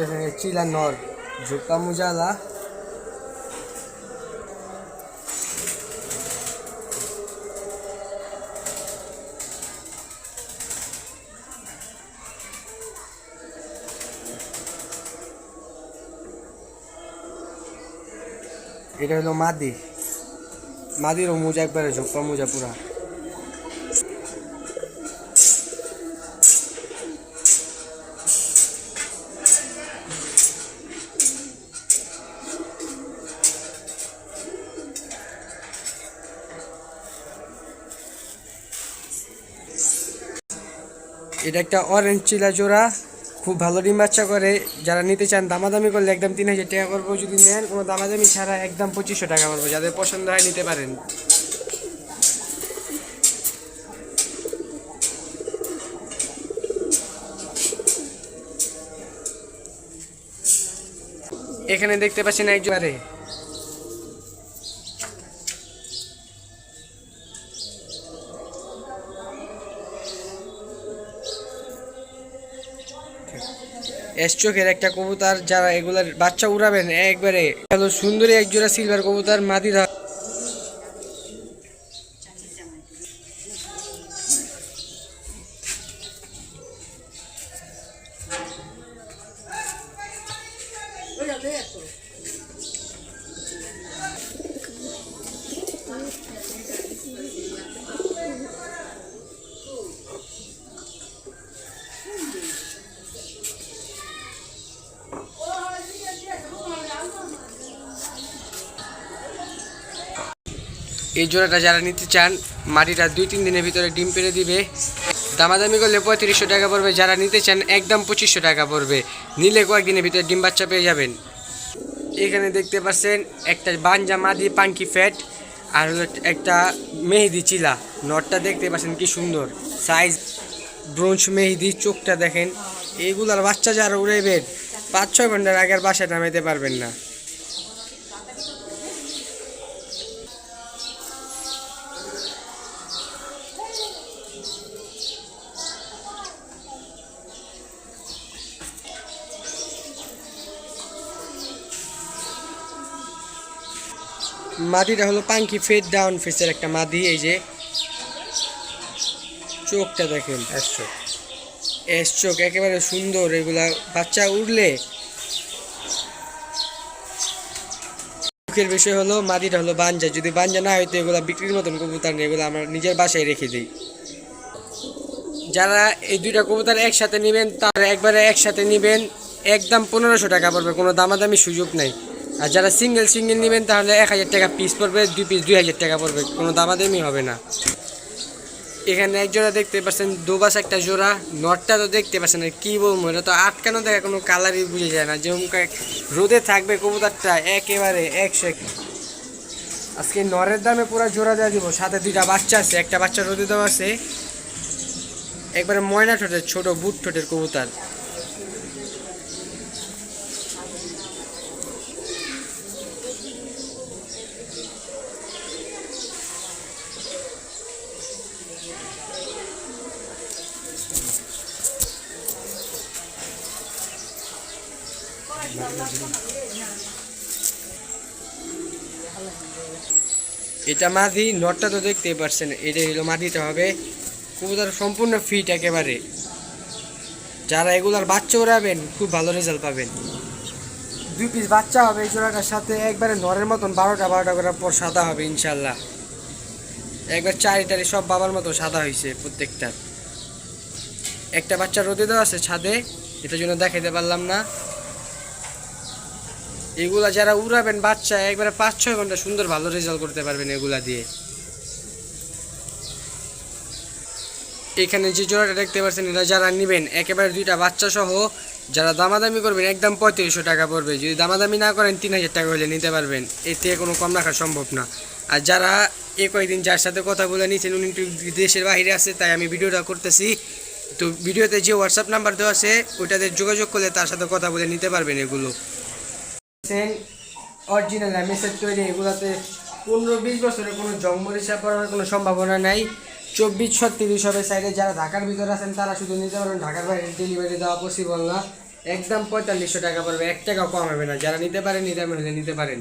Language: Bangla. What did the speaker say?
দেখতেছেন এই চিলা নর ঝুঁকা মুজালা এটা হলো মাদি মাদিরও মোজা একবারে ঝোপা মোজা পুরা এটা একটা অরেঞ্জ চিলা জোড়া। খুব ভালো ডিম বাচ্চা করে। যারা নিতে চান দামাদামি করলে একদম তিন হাজার টাকা করব যদি নেন। কোনো দামাদামি ছাড়া একদম পঁচিশশো টাকা করব। যাদের পছন্দ হয় নিতে পারেন। এখানে দেখতে পাচ্ছেন একজনে এস চোখের একটা কবুতর, যারা এগুলার বাচ্চা উড়াবেন, একবারে হলো সুন্দরী একজোড়া সিলভার কবুতর মাদি ধা- এই জোড়াটা যারা নিতে চান, মাটিটা দুই তিন দিনের ভিতরে ডিম পেড়ে দিবে। দামাদামি করলে পঁয়ত্রিশশো টাকা পড়বে, যারা নিতে চান একদম পঁচিশশো টাকা পড়বে। নিলে কয়েকদিনের ভিতরে ডিম বাচ্চা পেয়ে যাবেন। এখানে দেখতে পাচ্ছেন, একটা বাঞ্জা মাদি পাঙ্কি ফ্যাট, আর একটা মেহেদি চিলা। নটটা দেখতে পাচ্ছেন কি সুন্দর। সাইজ ব্রোঞ্জ মেহেদি, চোখটা দেখেন। এইগুলার বাচ্চা যারা উড়াইবেন, পাঁচ ছয় ঘণ্টার আগের বাসায় নামাইতে পারবেন না। মাদিটা হলো পাঙ্কি ফেড ডাউন ফেসের একটা মাদি এই যে চোখটা দেখেন। এস চোখ একেবারে সুন্দর এগুলা বাচ্চা উঠলে চোখের বিষয় হলো মাদিটা হলো বাঞ্জা যদি বাঞ্জা না হয়তো এগুলা বিক্রির মতন কবুতর নেই এগুলো আমরা নিজের বাসায় রেখে দিই। যারা এই দুইটা কবুতর একসাথে নেবেন তারা একবারে একসাথে নেবেন একদম পনেরোশো টাকা পড়বে কোনো দামাদামি সুযোগ নেই। আর যারা সিঙ্গেল সিঙ্গেল নেবেন তাহলে এক হাজার টাকা পিস পড়বে, দুই পিস দুই হাজার টাকা পড়বে, কোনো দামাদামি হবে না। এখানে এক জোড়া দেখতে পাচ্ছেন দুবাস একটা জোড়া, নটটা তো দেখতে পাচ্ছেন কি বলব, এটা তো আটকানো দেখা কোনো কালারই বুঝে যায় না, যেমন রোদে থাকবে কবুতরটা, একেবারে একশো এক আজকে নরের দামে পুরো জোড়া দেওয়া দিব, সাথে দুইটা বাচ্চা আছে, একটা বাচ্চা রোদে দেওয়া আছে, একবারে ময়না ঠোঁটের, ছোট বুট ঠোঁটের কবুতর। এটা মাদি নটটা তো দেখতেই পারছেন, এটা হলো মাদিটা হবে। কবুতর সম্পূর্ণ ফিট একেবারে। যারা এগুলার বাচ্চা ওড়াবেন খুব ভালো রেজাল্ট পাবেন। দুই পিস বাচ্চা হবে এই জোড়াটার সাথে, একবারে নরের মতন বারোটা বারোটা করার পর সাদা হবে ইনশাল্লাহ একবার চারি টারি সব বাবার মতো সাদা হয়েছে প্রত্যেকটার। একটা বাচ্চা রোদে দেওয়া আছে ছাদে, এটার জন্য দেখাইতে পারলাম না। এগুলা যারা উড়াবেন, বাচ্চা, একবারে পাঁচ ছয় ঘণ্টা সুন্দর ভালো রেজাল্ট করতে পারবেন এগুলা দিয়ে। এখানে যে জোড়াটা দেখতে পাচ্ছেন, এটা যারা নেবেন, একেবারে দুইটা বাচ্চা সহ, যারা দামাদামি করবেন, একদম পঁয়ত্রিশশো টাকা পড়বে। যদি দামাদামি না করেন, তিন হাজার টাকা হলে নিতে পারবেন। এর থেকে কোনো কম রাখা সম্ভব না। আর যারা এ কয়েকদিন যার সাথে কথা বলে নিয়েছেন উনি একটু দেশের বাইরে আছে, তাই আমি ভিডিওটা করতেছি। তো ভিডিওতে যে হোয়াটসঅ্যাপ নাম্বার দেওয়া আছে, ওইটাতে যোগাযোগ করলে তার সাথে কথা বলে নিতে পারবেন এগুলো। সেন অরিজিনাল অ্যামেসের তৈরি এগুলোতে পনেরো বিশ বছরের কোনো জংমরিচা পড়ার কোনো সম্ভাবনা নাই। চব্বিশ ছত্রিশ হবে সাইডে যারা ঢাকার ভিতরে আছেন তারা শুধু নিতে পারেন ঢাকার বাইরে ডেলিভারি দেওয়া পসিবল না। একদম পঁয়তাল্লিশশো টাকা পড়বে, এক টাকাও কম হবে না, যারা নিতে পারেন নিরামে হলে নিতে পারেন।